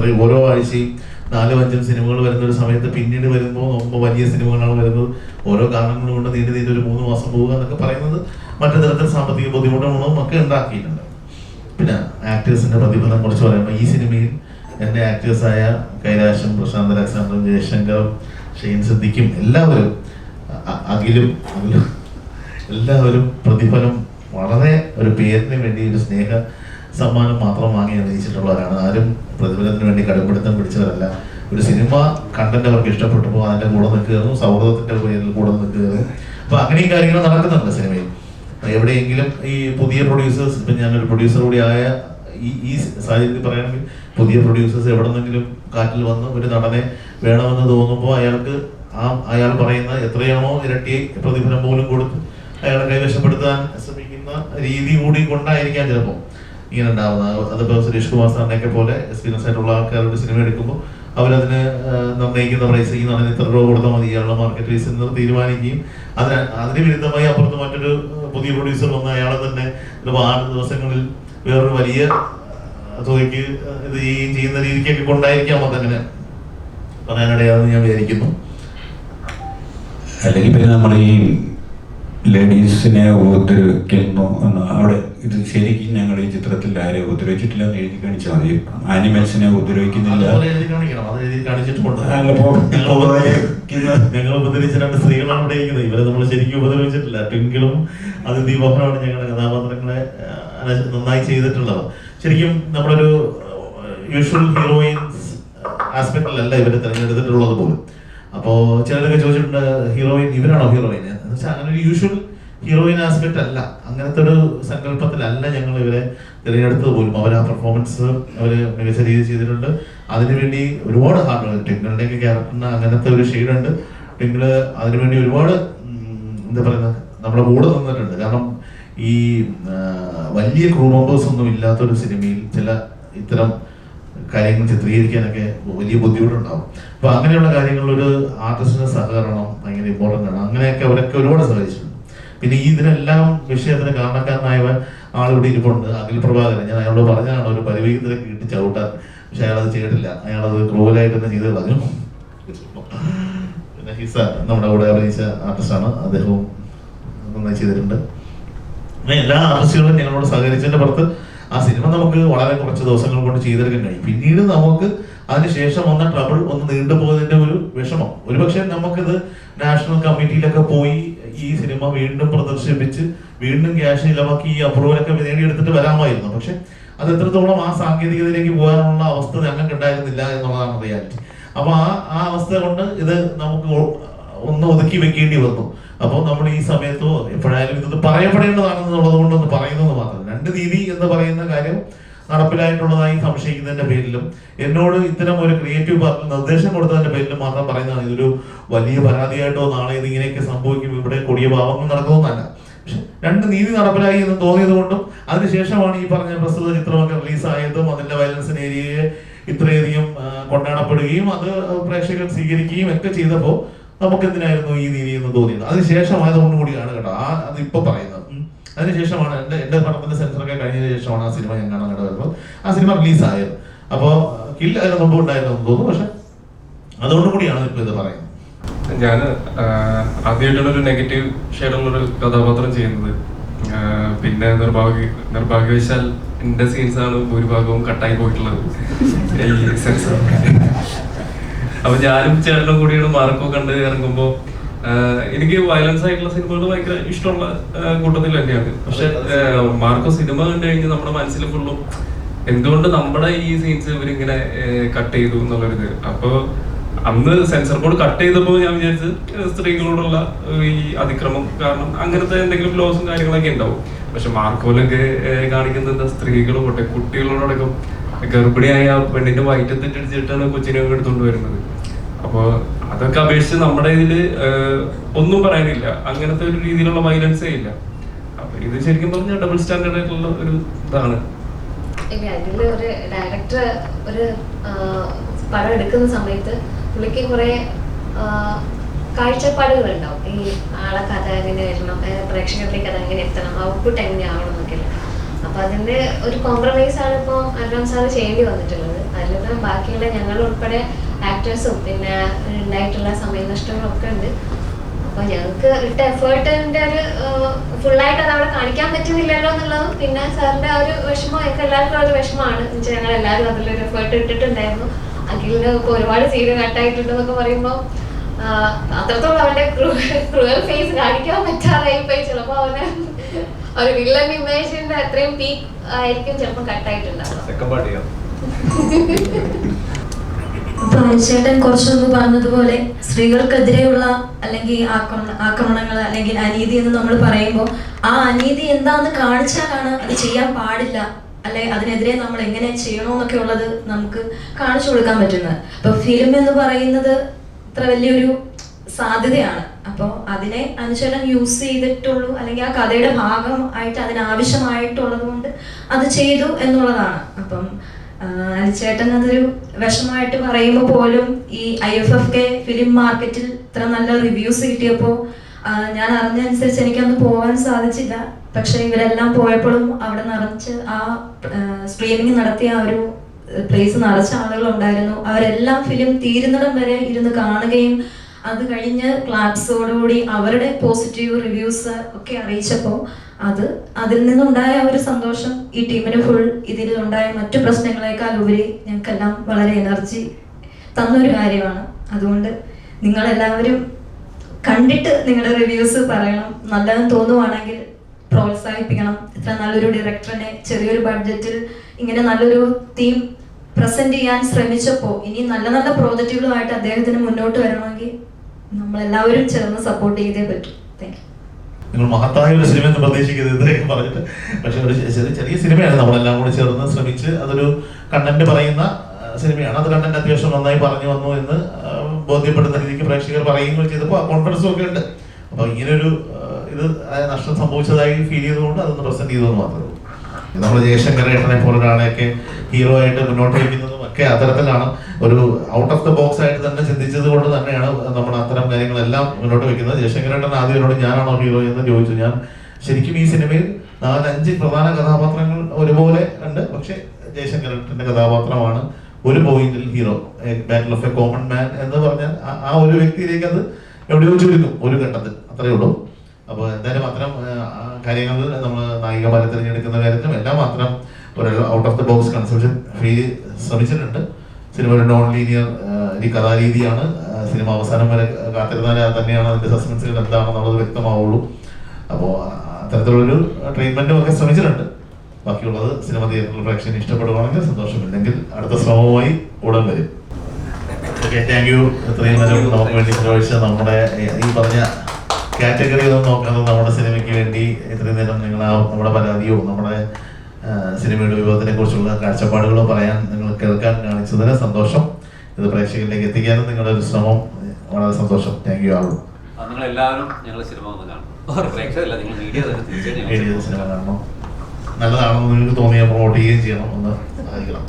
ഇത്രയും ഓരോ ആഴ്ചയും നാലും അഞ്ചും സിനിമകൾ വരുന്ന ഒരു സമയത്ത് പിന്നീട് വരുമ്പോൾ നോക്കുമ്പോൾ വലിയ സിനിമകളാണ് വരുന്നത്. ഓരോ കാരണങ്ങൾ കൊണ്ട് നീണ്ടു നീണ്ട ഒരു മൂന്ന് മാസം പോവുക എന്നൊക്കെ പറയുന്നത് മറ്റു തരത്തിൽ സാമ്പത്തിക ബുദ്ധിമുട്ടുകളും ഒക്കെ ഉണ്ടാക്കിയിട്ടുണ്ട്. പിന്നെ ആക്ടേഴ്സിന്റെ പ്രതിഫലം കുറിച്ച് പറയുമ്പോൾ ഈ സിനിമയിൽ എന്റെ ആക്ടേഴ്സായ കൈലാഷും പ്രശാന്ത് അലക്സാണ്ടറും ജയശങ്കറും ഷെയ്ൻ സിദ്ദിഖും എല്ലാവരും അഖിലും എല്ലാവരും പ്രതിഫലം വളരെ ഒരു പേരിന് വേണ്ടി ഒരു സ്നേഹ സമ്മാനം മാത്രം വാങ്ങി അറിയിച്ചിട്ടുള്ളവരാണ്. ആരും പ്രതിഫലത്തിന് വേണ്ടി കടുംപിടുത്തം പിടിച്ചവരല്ല. ഒരു സിനിമ കണ്ടന്റ് അവർക്ക് ഇഷ്ടപ്പെട്ടപ്പോൾ അതിന്റെ കൂടെ നിൽക്കുകയായിരുന്നു. സൗഹൃദത്തിന്റെ പേരിൽ കൂടെ നിൽക്കുകയായിരുന്നു. അപ്പൊ അങ്ങനെയും കാര്യങ്ങൾ നടക്കുന്നുണ്ട് സിനിമയിൽ. എവിടെയെങ്കിലും ഈ പുതിയ പ്രൊഡ്യൂസേഴ്സ് ഇപ്പൊ ഞാനൊരു പ്രൊഡ്യൂസർ കൂടി ആയ ഈ ഈ സാഹചര്യത്തിൽ പറയുകയാണെങ്കിൽ പുതിയ പ്രൊഡ്യൂസേഴ്സ് എവിടെ നിന്നെങ്കിലും കാറ്റിൽ വന്ന് ഒരു നടനെ വേണമെന്ന് തോന്നുമ്പോൾ അയാൾക്ക് ആ അയാൾ പറയുന്ന എത്രയാണോ ഇരട്ടി പ്രതിഫലം പോലും കൊടുത്ത് അയാളെ കൈവശപ്പെടുത്താൻ ശ്രമിക്കുന്ന രീതി കൂടി കൊണ്ടായിരിക്കാം ചിലപ്പോൾ. ഇങ്ങനെ ഉണ്ടാവുന്നത് അതിപ്പോൾ സുരേഷ് കുമാർ സാറിനെയൊക്കെ പോലെ എക്സ്പീരിയൻസ് ആയിട്ടുള്ള ആൾക്കാരുടെ സിനിമ എടുക്കുമ്പോൾ അവരതിന് നിർണയിക്കുന്ന പ്രൈസ് ഈ ഇത്ര രൂപ കൊടുത്താൽ മതി ഇയാളുടെ മാർക്കറ്റ് റേസ് എന്ന് തീരുമാനിക്കുകയും അതിന് അതിന് വിരുദ്ധമായി അപ്പുറത്ത് മറ്റൊരു പുതിയ പ്രൊഡ്യൂസർ വന്ന് അയാളെ തന്നെ ചിലപ്പോൾ ആറ് ദിവസങ്ങളിൽ വേറൊരു വലിയ തുകയ്ക്ക് ഇത് ചെയ്യുകയും ചെയ്യുന്ന രീതിക്കൊക്കെ കൊണ്ടായിരിക്കാം അതങ്ങനെ പറയാനിടയാണെന്ന് ഞാൻ വിചാരിക്കുന്നു. അല്ലെങ്കിൽ പിന്നെ നമ്മൾ ഈ ലേഡീസിനെ ഉപദ്രവിക്കുന്നു എന്ന് അവിടെ ഇത് ശരിക്കും ഞങ്ങൾ ഈ ചിത്രത്തിൽ ആരെയും ഉപദ്രവിച്ചിട്ടില്ല എന്ന് എഴുതി കാണിച്ചാൽ മതി. ആനിമൽസിനെ ഉപദ്രവിക്കുന്നില്ല. ഞങ്ങൾ ഉപദ്രവിച്ച രണ്ട് സ്ത്രീകളാണ് ഇവരെ നമ്മൾ ശരിക്കും ഉപദ്രവിച്ചിട്ടില്ല. ട്വിങ്കിളും ഞങ്ങളുടെ കഥാപാത്രങ്ങളെ നന്നായി ചെയ്തിട്ടുള്ളത്. ശരിക്കും നമ്മളൊരു യൂഷ്വൽ ഹീറോയിൻസ് ആസ്പെക്റ്റിലല്ല ഇവരെ തിരഞ്ഞെടുത്തിട്ടുള്ളത് പോലും. അപ്പോ ചിലരൊക്കെ ചോദിച്ചിട്ടുണ്ട് ഹീറോയിൻ ഇവരാണോ ഹീറോയിൻ എന്ന് വെച്ചാൽ അങ്ങനെ ഒരു യൂഷ്വൽ ഹീറോയിൻ ആസ്പെക്ട് അല്ല. അങ്ങനത്തെ ഒരു സങ്കല്പത്തിലല്ല ഞങ്ങൾ ഇവരെ തിരഞ്ഞെടുത്തത് പോലും. അവർ ആ പെർഫോമൻസ് അവർ മികച്ച രീതിയിൽ ചെയ്തിട്ടുണ്ട്. അതിനുവേണ്ടി ഒരുപാട് ഹാർഡ് വർക്ക് ടിങ്കിളുടെയൊക്കെ ക്യാരക്ടറിന് അങ്ങനത്തെ ഒരു ഷെയ്ഡ് ഉണ്ട്. ടിങ്കിൾ അതിനുവേണ്ടി ഒരുപാട് എന്താ പറയുക നമ്മുടെ കൂടെ നിന്നിട്ടുണ്ട്. കാരണം ഈ വലിയ ക്രൂ മെമ്പേഴ്സ് ഒന്നും ഇല്ലാത്തൊരു സിനിമയിൽ ചില ഇത്തരം കാര്യങ്ങൾ ചിത്രീകരിക്കാനൊക്കെ വലിയ ബുദ്ധിമുട്ടുണ്ടാവും. അപ്പൊ അങ്ങനെയുള്ള കാര്യങ്ങളിലൊരു ആർട്ടിസ്റ്റിന്റെ സഹകരണം ഭയങ്കര ഇമ്പോർട്ടന്റ് ആണ്. അങ്ങനെയൊക്കെ അവരൊക്കെ ഒരുപാട് സഹായിച്ചിട്ടുണ്ട്. പിന്നെ ഈ ഇതിനെല്ലാം വിഷയത്തിന് കാരണക്കാരനായവൻ ആളിവിടെ ഇരിപ്പുണ്ട്. അഖിൽ പ്രഭാകരൻ. ഞാൻ അയാളോട് പറഞ്ഞാണ് ഒരു പരിവേഗത്തിലേക്ക് കിട്ടി ചവിട്ടാൻ. പക്ഷെ അയാളത് ചെയ്തിട്ടില്ല. അയാളത് ക്രൂവലായിട്ട് തന്നെ ചെയ്ത് കളഞ്ഞു പിന്നെ ഹിസ നമ്മുടെ കൂടെ അഭിനയിച്ച ആർട്ടിസ്റ്റാണ് അദ്ദേഹവും നന്നായി ചെയ്തിട്ടുണ്ട്. എല്ലാ ആർട്ടിസ്റ്റുകളും ഞങ്ങളോട് സഹകരിച്ചതിന്റെ പുറത്ത് ആ സിനിമ നമുക്ക് വളരെ കുറച്ച് ദിവസങ്ങൾ കൊണ്ട് ചെയ്തെടുക്കാൻ കഴിയും. പിന്നീട് നമുക്ക് അതിനുശേഷം വന്ന ട്രബിൾ ഒന്ന് നീണ്ടുപോയതിന്റെ ഒരു വിഷമം. ഒരുപക്ഷെ നമുക്കിത് നാഷണൽ കമ്മിറ്റിയിലൊക്കെ പോയി ഈ സിനിമ വീണ്ടും പ്രദർശിപ്പിച്ച് വീണ്ടും ക്യാഷ് ചിലവാക്കി ഈ അപ്രൂവലൊക്കെ നേടിയെടുത്തിട്ട് വരാമായിരുന്നു. പക്ഷെ അത് എത്രത്തോളം ആ സാങ്കേതികതയിലേക്ക് പോകാനുള്ള അവസ്ഥ ഞങ്ങൾക്ക് ഉണ്ടായിരുന്നില്ല എന്നുള്ളതാണ് റിയാലിറ്റി. അപ്പൊ ആ ആ അവസ്ഥ കൊണ്ട് ഇത് നമുക്ക് ഒന്ന് ഒതുക്കി വെക്കേണ്ടി വന്നു. അപ്പോൾ നമ്മൾ ഈ സമയത്തോ എപ്പോഴായാലും ഇത് പറയപ്പെടേണ്ടതാണെന്നുള്ളത് കൊണ്ടൊന്ന് പറയുന്നത് മാത്രം രണ്ട് രീതി എന്ന് പറയുന്ന കാര്യം നടപ്പിലായിട്ടുള്ളതായി സംശയിക്കുന്നതിന്റെ പേരിലും എന്നോട് ഇത്തരം ഒരു ക്രിയേറ്റീവ് പാർട്ടി നിർദ്ദേശം കൊടുത്തതിന്റെ പേരിലും മാത്രം പറയുന്നതാണ്. ഇതൊരു വലിയ പരാതിയായിട്ടോ നാളെ ഇത് ഇങ്ങനെയൊക്കെ സംഭവിക്കും ഇവിടെ കൊടിയ പാവങ്ങൾ നടക്കുന്നതല്ല രണ്ട് നീതി നടപ്പിലായി എന്ന് തോന്നിയത് കൊണ്ടും അതിനുശേഷമാണ് ഈ പറഞ്ഞ പ്രസ്തുത ചിത്രമൊക്കെ റിലീസായതും അതിന്റെ വയലൻസിന് ഏരിയയെ ഇത്രയധികം കൊണ്ടാടപ്പെടുകയും അത് പ്രേക്ഷകർ സ്വീകരിക്കുകയും ഒക്കെ ചെയ്തപ്പോൾ നമുക്ക് എന്തിനായിരുന്നു ഈ നീതി എന്ന് തോന്നിയത്? അതിനുശേഷമായതുകൊണ്ട് കൂടിയാണ് കേട്ടോ. ആ അത് ഇപ്പൊ പറയുന്നത്. അതിനുശേഷമാണ് എന്റെ എന്റെ പടത്തിന്റെ സെൻസറൊക്കെ കഴിഞ്ഞതിന് ശേഷമാണ് ആ സിനിമ ഞാൻ കാണാൻ കേട്ടോ വരുമ്പോൾ ആ സിനിമ റിലീസായത്. അപ്പോൾ കില്ല അതിന് മുമ്പ് ഉണ്ടായിരുന്നു തോന്നുന്നു. പക്ഷെ അതുകൊണ്ട് കൂടിയാണ് ഇപ്പൊ ഇത് പറയുന്നത്. ഞാൻ ആദ്യമായിട്ടുള്ളൊരു നെഗറ്റീവ് ഷെയ്ഡുള്ളൊരു കഥാപാത്രം ചെയ്യുന്നത്. പിന്നെ നിർഭാഗ്യ നിർഭാഗ്യവശാൽ എന്റെ സീൻസാണ് ഭൂരിഭാഗവും കട്ടായി പോയിട്ടുള്ളത്. ഈ സെൻസർ അപ്പൊ ഞാനും ചേട്ടനും കൂടിയാണ് മാർക്കോ കണ്ട് ഇറങ്ങുമ്പോ എനിക്ക് വയലൻസ് ആയിട്ടുള്ള സിനിമകൾ ഭയങ്കര ഇഷ്ടമുള്ള കൂട്ടത്തിൽ തന്നെയാണ്. പക്ഷെ മാർക്കോ സിനിമ കണ്ടു കഴിഞ്ഞാൽ നമ്മുടെ മനസ്സിൽ ഫുള്ളും എന്തുകൊണ്ട് നമ്മുടെ ഈ സീൻസ് ഇവരിങ്ങനെ കട്ട് ചെയ്തു എന്നുള്ളൊരിത്. അപ്പൊ അന്ന് സെൻസർ ബോർഡ് കട്ട് ചെയ്തപ്പോൾ ഞാൻ വിചാരിച്ചത് സ്ത്രീകളോടുള്ള ഈ അതിക്രമം കാരണം അങ്ങനത്തെ എന്തെങ്കിലും ലോസും കാര്യങ്ങളൊക്കെ ഉണ്ടാവും. പക്ഷെ മാർക്കോലൊക്കെ കാണിക്കുന്ന കാണിക്കുന്നത് പോട്ടെ കുട്ടികളോടൊപ്പം ഗർഭിണിയായ പെണ്ണിന്റെ വയറ്റത്തിട്ടടിച്ചിട്ടാണ് കൊച്ചിനെ എടുത്തുകൊണ്ട് വരുന്നത്. അപ്പോൾ അതൊക്കെ അപേക്ഷിച്ച് നമ്മുടെ ഇതിൽ ഒന്നും പറയാനില്ല. അങ്ങനത്തെ ഒരു രീതിയിലുള്ള വയലൻസേ ഇല്ല. അപ്പൊ ഇത് ശരിക്കും പറഞ്ഞാൽ ഡബിൾ സ്റ്റാൻഡേർഡ് ആയിട്ടുള്ള ഒരു ഇതാണ്. ഇല്ല ഒരു ഡയറക്ടർ ഒരു പടം എടുക്കുന്ന സമയത്ത് പുള്ളിക്ക് കുറെ കാഴ്ചപ്പാടുകൾ ഉണ്ടാവും ഈ ആളെ കഥ എങ്ങനെ വരണം പ്രേക്ഷകരിലേക്ക് അത് എങ്ങനെ എത്തണം ഔട്ട്പുട്ട് എങ്ങനെ ആവണം എന്നൊക്കെ അപ്പൊ അതിന്റെ ഒരു കോംപ്രമൈസ് ആണ് ഇപ്പൊ അൽറാം സാറ് ചെയ്യേണ്ടി വന്നിട്ടുള്ളത്. അതിലൊരു ബാക്കിയുള്ള ഞങ്ങൾ ഉൾപ്പെടെ ആക്ടേഴ്സും പിന്നെ ഉണ്ടായിട്ടുള്ള സമയനഷ്ടങ്ങളൊക്കെ ഉണ്ട്. അപ്പൊ ഞങ്ങൾക്ക് ഇട്ട എഫേർട്ടിന്റെ ഒരു ഫുള്ളായിട്ട് അത് അവിടെ കാണിക്കാൻ പറ്റുന്നില്ലല്ലോ എന്നുള്ളതും പിന്നെ സാറിന്റെ ആ ഒരു വിഷമം ഞങ്ങൾക്ക് എല്ലാവർക്കും ഒരു വിഷമമാണ്. എന്നുവെച്ചാൽ ഞങ്ങൾ എല്ലാവരും അതിലൊരു എഫേർട്ട് ഇട്ടിട്ടുണ്ടായിരുന്നു. അഖിലിന് ഇപ്പൊ ഒരുപാട് സീന് കട്ടായിട്ടുണ്ടെന്നൊക്കെ പറയുമ്പോൾ അത്രത്തോളം അവന്റെ ക്രൂവൽ ഫേസ് കാണിക്കാൻ പറ്റാതായി പോയി. ചിലപ്പോ അവന് ഒരു വില്ലൻ ഇമേജിന്റെ അത്രയും പീക്ക് ആയിരിക്കും ചിലപ്പോൾ കട്ടായിട്ടുണ്ടാവുക അനുചേട്ടൻ കുറച്ചു മുമ്പ് പറഞ്ഞതുപോലെ സ്ത്രീകൾക്കെതിരെയുള്ള അല്ലെങ്കിൽ ആക്രമണ ആക്രമണങ്ങൾ അല്ലെങ്കിൽ അനീതി എന്ന് നമ്മൾ പറയുമ്പോൾ ആ അനീതി എന്താന്ന് കാണിച്ചാലാണ് അത് ചെയ്യാൻ പാടില്ല. അല്ലെ? അതിനെതിരെ നമ്മൾ എങ്ങനെ ചെയ്യണമെന്നൊക്കെ ഉള്ളത് നമുക്ക് കാണിച്ചു കൊടുക്കാൻ പറ്റുന്നത്. അപ്പൊ ഫിലിം എന്ന് പറയുന്നത് ഇത്ര വലിയൊരു സാധ്യതയാണ്. അപ്പോൾ അതിനെ അനുശേഷം യൂസ് ചെയ്തിട്ടുള്ളൂ. അല്ലെങ്കിൽ ആ കഥയുടെ ഭാഗമായിട്ട് അതിനാവശ്യമായിട്ടുള്ളത് കൊണ്ട് അത് ചെയ്തു എന്നുള്ളതാണ്. അപ്പം അനുചേട്ടൻ അതൊരു വിഷമമായിട്ട് പറയുമ്പോൾ പോലും ഈ I F F K film മാർക്കറ്റിൽ ഇത്ര നല്ല റിവ്യൂസ് കിട്ടിയപ്പോൾ ഞാൻ അറിഞ്ഞനുസരിച്ച് എനിക്കന്ന് പോകാൻ സാധിച്ചില്ല. പക്ഷെ ഇവരെല്ലാം പോയപ്പോഴും അവിടെ നിറച്ച് ആ സ്ട്രീമിംഗ് നടത്തിയ ആ ഒരു പ്ലേസ് നിറച്ച ആളുകൾ ഉണ്ടായിരുന്നു അവരെല്ലാം ഫിലിം തീരുന്നിടം വരെ ഇരുന്ന് കാണുകയും അത് കഴിഞ്ഞ് ക്ലാപ്സോടുകൂടി അവരുടെ പോസിറ്റീവ് റിവ്യൂസ് ഒക്കെ അറിയിച്ചപ്പോൾ അത് അതിൽ നിന്നുണ്ടായ ഒരു സന്തോഷം ഈ ടീമിന് ഫുൾ ഇതിൽ ഉണ്ടായ മറ്റു പ്രശ്നങ്ങളെക്കാൾ ഉപരി ഞങ്ങൾക്കെല്ലാം വളരെ എനർജി തന്നൊരു കാര്യമാണ്. അതുകൊണ്ട് നിങ്ങളെല്ലാവരും കണ്ടിട്ട് നിങ്ങളുടെ റിവ്യൂസ് പറയണം. നല്ലതെന്ന് തോന്നുവാണെങ്കിൽ പ്രോത്സാഹിപ്പിക്കണം. ഇത്ര നല്ലൊരു ഡയറക്ടറിനെ ചെറിയൊരു ബഡ്ജറ്റിൽ ഇങ്ങനെ നല്ലൊരു തീം പ്രസന്റ് ചെയ്യാൻ ശ്രമിച്ചപ്പോൾ ഇനി നല്ല നല്ല പ്രോജക്റ്റുകളുമായിട്ട് അദ്ദേഹത്തിന് മുന്നോട്ട് വരണമെങ്കിൽ നമ്മളെല്ലാവരും ചേർന്ന് സപ്പോർട്ട് ചെയ്തേ പറ്റൂ. നിങ്ങൾ മഹത്തായ ഒരു സിനിമ എന്ന് പ്രതീക്ഷിക്കുന്നത് ഇത്രയൊക്കെ പറഞ്ഞിട്ട്. പക്ഷെ ഒരു ചെറിയ ചെറിയ സിനിമയാണ് നമ്മളെല്ലാം കൂടി ചേർന്ന് ശ്രമിച്ച് അതൊരു കണ്ടന്റ് പറയുന്ന സിനിമയാണ്. അത് കണ്ടന്റ് അത്യാവശ്യം നന്നായി പറഞ്ഞു വന്നു എന്ന് ബോധ്യപ്പെടുന്ന രീതിക്ക് പ്രേക്ഷകർ പറയുകയും ചെയ്തപ്പോൾ കോൺഫിഡൻസും ഒക്കെ ഉണ്ട്. അപ്പൊ ഇങ്ങനൊരു ഇത് നഷ്ടം സംഭവിച്ചതായി ഫീൽ ചെയ്തുകൊണ്ട് അതൊന്ന് പ്രസന്റ് ചെയ്തതെന്ന് മാത്രമേ ഉള്ളൂ. നമ്മൾ ജയശങ്കർ ഏട്ടനെ പോലെ ഹീറോ ആയിട്ട് മുന്നോട്ട് വയ്ക്കുന്നതും ഒക്കെ അത്തരത്തിലാണ് ഒരു ഔട്ട് ഓഫ് ദ ബോക്സ് ആയിട്ട് തന്നെ ചിന്തിച്ചത് കൊണ്ട് തന്നെയാണ് നമ്മൾ അത്തരം കാര്യങ്ങളെല്ലാം മുന്നോട്ട് വെക്കുന്നത്. ജയശങ്കരേട്ടൻ ആദ്യം ഞാനാണോ ഹീറോ എന്ന് ചോദിച്ചു. ഞാൻ ശരിക്കും ഈ സിനിമയിൽ നാലഞ്ച് പ്രധാന കഥാപാത്രങ്ങൾ ഒരുപോലെ ഉണ്ട്. പക്ഷെ ജയശങ്കരേട്ടന്റെ കഥാപാത്രമാണ് ഒരു പോയിന്റിൽ hero battle of a common man എന്ന് പറഞ്ഞാൽ ആ- ഒരു വ്യക്തിയിലേക്ക് അത് എവിടെയോ ചുരുക്കും. ഒരു ഘട്ടത്തിൽ. അത്രയേ ഉള്ളൂ. അപ്പോൾ എന്തായാലും അത്തരം കാര്യങ്ങളിൽ നമ്മൾ നായികമാരെ തിരഞ്ഞെടുക്കുന്ന കാര്യത്തിലും എല്ലാം മാത്രം ഒരു out of the box conception free ശ്രമിച്ചിട്ടുണ്ട്. സിനിമ ഒരു നോൺ ലീനിയർ ഒരു കഥാരീതിയാണ്. സിനിമ അവസാനം വരെ കാത്തിരുന്നാലേ അത് തന്നെയാണ് അതിന്റെ സസ്പെൻസുകൾ എന്താണെന്നുള്ളത് വ്യക്തമാവുള്ളൂ. അപ്പോൾ അത്തരത്തിലുള്ളൊരു ട്രീറ്റ്മെന്റും ഒക്കെ ശ്രമിച്ചിട്ടുണ്ട്. ബാക്കിയുള്ളത് സിനിമ തിയേറ്ററിൽ പ്രേക്ഷകന് ഇഷ്ടപ്പെടുകയാണെങ്കിൽ സന്തോഷമില്ലെങ്കിൽ അടുത്ത ശ്രമവുമായി ഉടൻ വരും. ഓക്കെ താങ്ക് യു ഇത്രയും നേരം നമുക്ക് വേണ്ടി ചെലവഴിച്ച നമ്മുടെ ഈ- പറഞ്ഞ കാറ്റഗറി ഒന്നും നോക്കാതെ നമ്മുടെ സിനിമയ്ക്ക് വേണ്ടി ഇത്രയും നേരം നിങ്ങൾ ആ നമ്മുടെ പരാതിയോ നമ്മുടെ സിനിമയുടെ വിഭവത്തിനെ കുറിച്ചുള്ള കാഴ്ചപ്പാടുകളോ പറയാൻ നിങ്ങൾ കേൾക്കാൻ കാണിച്ചതിന് സന്തോഷം. ഇത് പ്രേക്ഷകരിലേക്ക് എത്തിക്കാനും നിങ്ങളുടെ ഒരു ശ്രമം വളരെ സന്തോഷം. താങ്ക് യു ആളും നിങ്ങൾ എല്ലാവരും ഞങ്ങളുടെ സിനിമ ഒന്ന് കാണണം പ്രേക്ഷകരല്ല നിങ്ങൾ മീഡിയ തീർച്ചയായിട്ടും സിനിമ കാണണം. നല്ലതാണെന്ന് നിങ്ങൾക്ക് തോന്നിയാൽ പ്രൊമോട്ട് ചെയ്യുകയും ചെയ്യണം. ഒന്ന് സഹായിക്കണം.